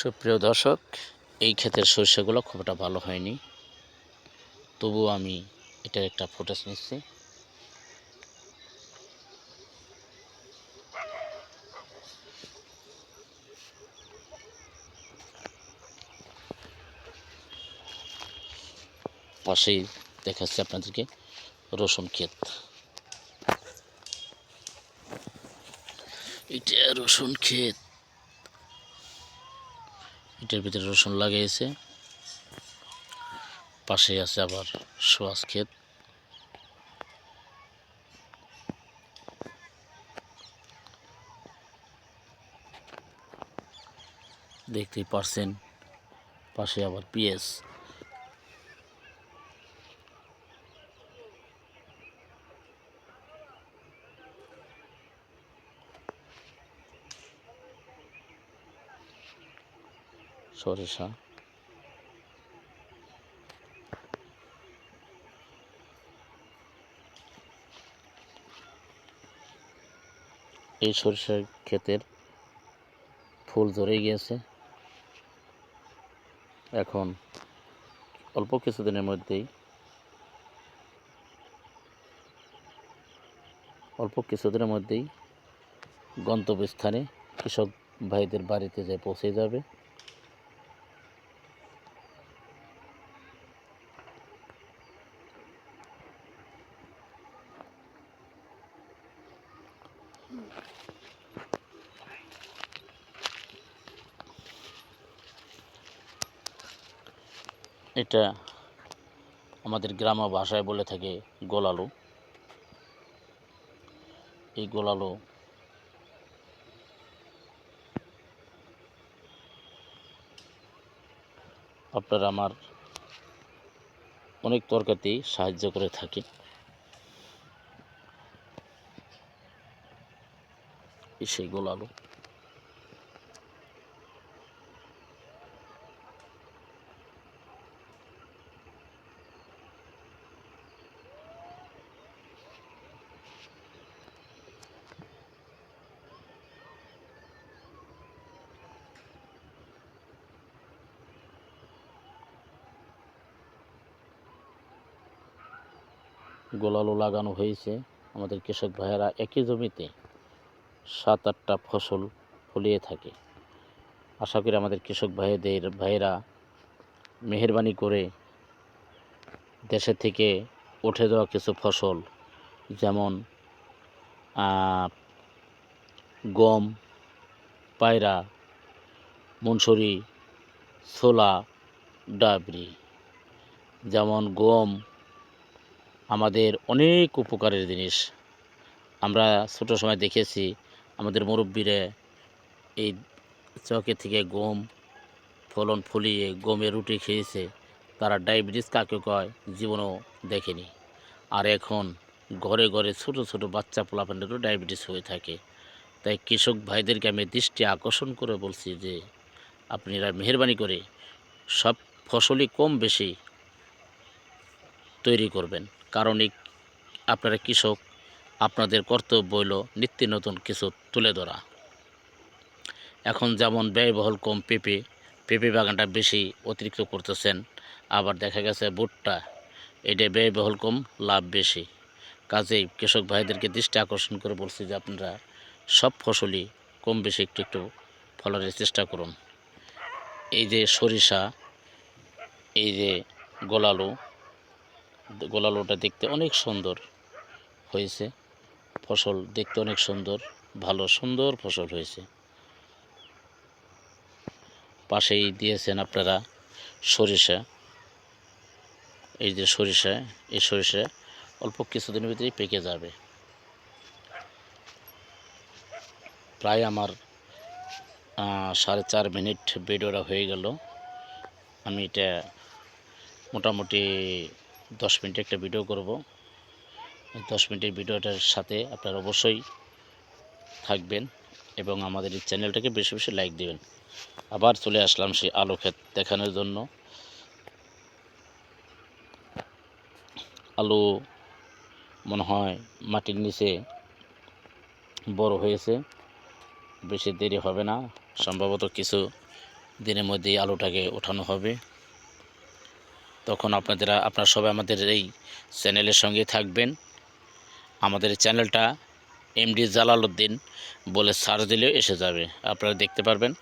সুপ্রিয় দর্শক, এই ক্ষেতের সরষেগুলো খুব একটা ভালো হয়নি। তবুও আমি এটার একটা ফুটেজ নিচ্ছি। পাশেই দেখাচ্ছি আপনাদেরকে রসুন ক্ষেত। এটা রসুন ক্ষেত। এটার ভিতরে রসুন লাগিয়েছে পাশে আছে আবার সোয়াজ ক্ষেত। দেখতেই পারছেন পাশে আবার পিএস সরিষা। এই সরিষার ক্ষেতের ফুল ধরে গিয়েছে। এখন অল্প কিছুদিনের মধ্যেই, অল্প কিছুদিনের মধ্যেই গন্তব্যস্থানে কৃষক ভাইদের বাড়িতে যে পৌঁছে যাবে। এটা আমাদের গ্রাম ভাষায় বলে থাকে গোলালু। এই গোলালু আপনারা আমার অনেক তরকারিতেই সাহায্য করে থাকে। সেই গোলালু। গোলালু লাগানো হয়েছে। আমাদের কৃষক ভাইয়েরা একই জমিতে সাত আটটা ফসল ফলিয়ে থাকে। আশা করি আমাদের কৃষক ভাইদের ভাইয়েরা মেহরবানি করে দেশে থেকে উঠে যাওয়া কিছু ফসল, যেমন গম, পায়রা, মুনসুরি, ছোলা, ডাবরি, যেমন গম আমাদের অনেক উপকারের জিনিস। আমরা ছোট সময় দেখেছি, আমাদের মুরব্বীরা এই চকে থেকে গম, ফলন ফলিয়ে গমের রুটি খেয়েছে, তারা ডায়াবেটিস কাকে কয় জীবনও দেখেনি। আর এখন ঘরে ঘরে ছোট ছোট বাচ্চা পোলাপান্ডেরও ডায়াবেটিস হয়ে থাকে। তাই কৃষক ভাইদেরকে আমি দৃষ্টি আকর্ষণ করে বলছি যে, আপনারা মেহরবানি করে সব ফসলই কম বেশি তৈরি করবেন। কারণ আপনারা কৃষক, আপনাদের কর্তব্য হইল নিত্য নতুন কিছু তুলে ধরা। এখন যেমন ব্যয়বহুল কম পেঁপে পেঁপে বাগানটা বেশি অতিরিক্ত করতেছেন, আবার দেখা গেছে ভুট্টা, এটা ব্যয়বহুল কম, লাভ বেশি। কাজেই কৃষক ভাইদেরকে দৃষ্টি আকর্ষণ করে বলছি যে আপনারা সব ফসলই কম বেশি একটু একটু ফলনের চেষ্টা করুন। এই যে সরিষা, এই যে গোলালু গোলালুটা দেখতে অনেক সুন্দর হয়েছে। ফসল দেখতে অনেক সুন্দর, ভালো, সুন্দর ফসল হয়েছে। পাশেই দিয়েছেন আপনারা সরিষা। এই যে সরিষা, এই সরিষা অল্প কিছুদিনের ভিতরেই পেকে যাবে। প্রায় আমার সাড়ে চার মিনিট ভিডিওটা হয়ে গেল। আমি এটা মোটামুটি দশ মিনিটে একটা ভিডিও করব। দশ মিনিটের ভিডিওটার সাথে আপনারা অবশ্যই থাকবেন এবং আমাদের এই চ্যানেলটাকে বেশি বেশি লাইক দিবেন। আবার চলে আসলাম সেই আলু ক্ষেত দেখানোর জন্য। আলু মনে হয় মাটির নিচে বড় হয়েছে। বেশি দেরি হবে না। সম্ভবত কিছু দিনের মধ্যেই আলুটাকে ওঠানো হবে। তখন আপনাদের, আপনারা সবাই আমাদের এই চ্যানেলের সঙ্গে থাকবেন। আমাদের চ্যানেলটা এমডি জালালউদ্দিন বলে সার্চ দিলেও এসে যাবে। আপনারা দেখতে পারবেন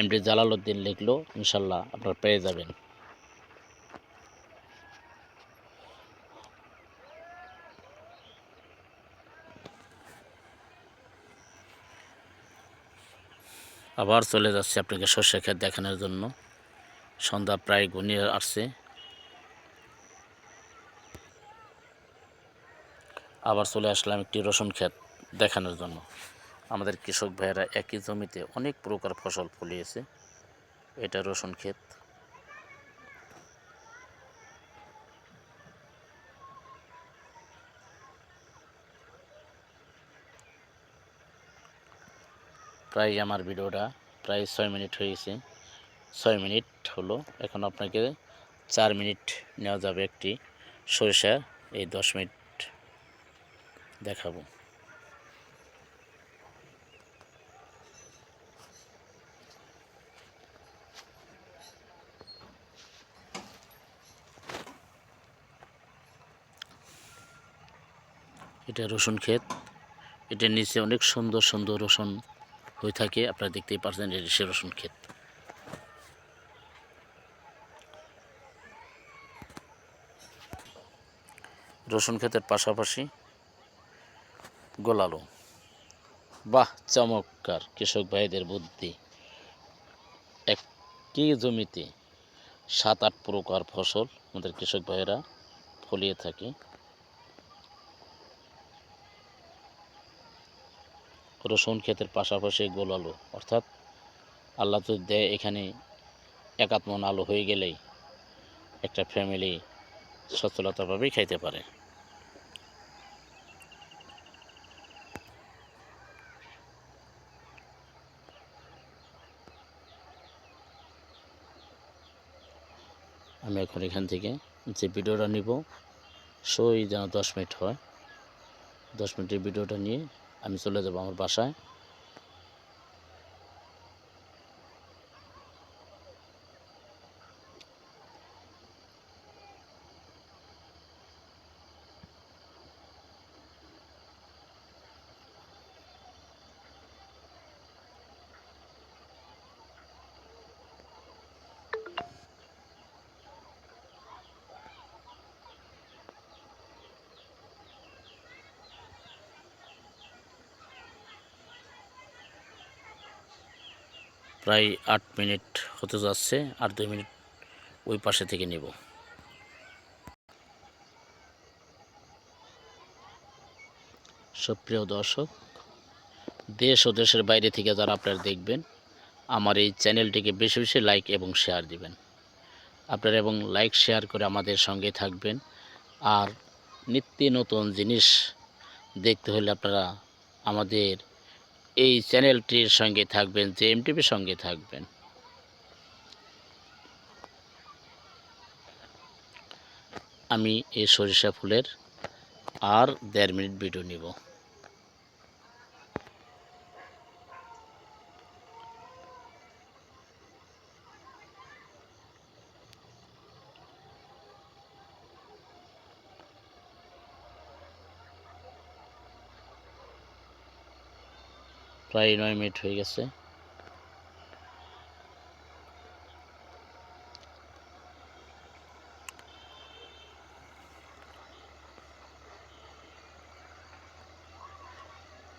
এমডি জালালউদ্দিন লিখলেও ইনশাল্লাহ আপনারা পেয়ে যাবেন। আবার চলে যাচ্ছে আপনাকে শস্য ক্ষেত দেখানোর জন্য। সন্ধ্যা প্রায় ঘনিয়ে আসছে। আবার চলে আসলাম একটি রসুন ক্ষেত দেখানোর জন্য। আমাদের কৃষক ভাইয়েরা একই জমিতে অনেক প্রকার ফসল ফলিয়েছে। এটা রসুন ক্ষেত। প্রায় আমার ভিডিওটা প্রায় ছয় মিনিট হয়েছে। ছয় মিনিট হলো, এখন আপনাকে চার মিনিট নেওয়া যাবে একটি সরিষা, এই দশ মিনিট দেখাবো। এটা রসুন ক্ষেত। এটার নিচে অনেক সুন্দর সুন্দর রসুন হয়ে থাকে। আপনারা দেখতেই পাচ্ছেন এটা সে রসুন ক্ষেত। রসুন ক্ষেতের পাশাপাশি গোলালো। বাহ, চমৎকার, কৃষক ভাইদের বুদ্ধি। একই জমিতে সাত আট প্রকার ফসল আমাদের কৃষক ভাইয়েরা ফলিয়ে থাকে। রসুন ক্ষেতের পাশাপাশি গোল অর্থাৎ আল্লাহ তো দেয় এখানে একাত্মন আলু হয়ে গেলেই একটা ফ্যামিলি সচ্ছলতাভাবেই খাইতে পারে। আমি এখন এখান থেকে যে ভিডিওটা নিব, সই যেন দশ মিনিট হয়, দশ মিনিটের ভিডিওটা নিয়ে আমি চলে যাব আমার বাসায়। প্রায় আট মিনিট হতে যাচ্ছে, আর দুই মিনিট ওই পাশে থেকে নেব। সুপ্রিয় দর্শক, দেশ ও দেশের বাইরে থেকে যারা আপনারা দেখবেন, আমার এই চ্যানেলটিকে বেশি বেশি লাইক এবং শেয়ার দিবেন। আপনারা এবং লাইক, শেয়ার করে আমাদের সঙ্গে থাকবেন, আর নিত্য নতুন জিনিস দেখতে হলে আপনারা আমাদের এই চ্যানেলটির সঙ্গে থাকবেন, যে এমটিভির সঙ্গে থাকবেন। আমি এই সরিষা ফুলের আর দেড় মিনিট ভিডিও নিব। প্রায় নয় মিনিট হয়ে গেছে।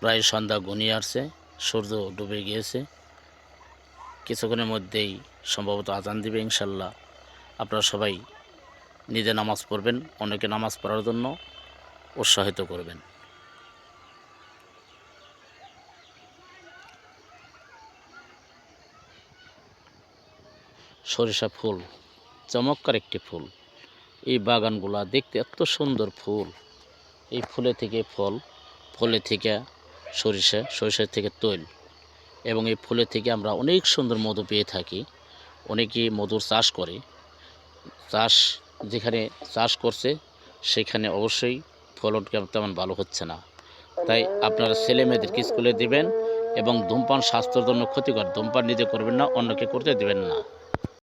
প্রায় সন্ধ্যা ঘনিয়ে আসছে, সূর্য ডুবে গিয়েছে। কিছুক্ষণের মধ্যেই সম্ভবত আজান দিবে ইনশাল্লাহ। আপনারা সবাই নিজে নামাজ পড়বেন, অনেকে নামাজ পড়ার জন্য উৎসাহিত করবেন। সরিষা ফুল, চমৎকার একটি ফুল। এই বাগানগুলা দেখতে এত সুন্দর ফুল। এই ফুলে থেকে ফল, ফলে থেকে সরিষা সরিষার থেকে তৈল এবং এই ফুলে থেকে আমরা অনেক সুন্দর মধু পেয়ে থাকি। অনেকেই মধুর চাষ করে। চাষ যেখানে চাষ করছে, সেখানে অবশ্যই ফলন তেমন ভালো হচ্ছে না। তাই আপনারা ছেলে মেয়েদেরকে স্কুলে দিবেন এবং ধূমপান স্বাস্থ্যের জন্য ক্ষতিকর, ধূমপান নিজে করবেন না, অন্যকে করতে দেবেন না।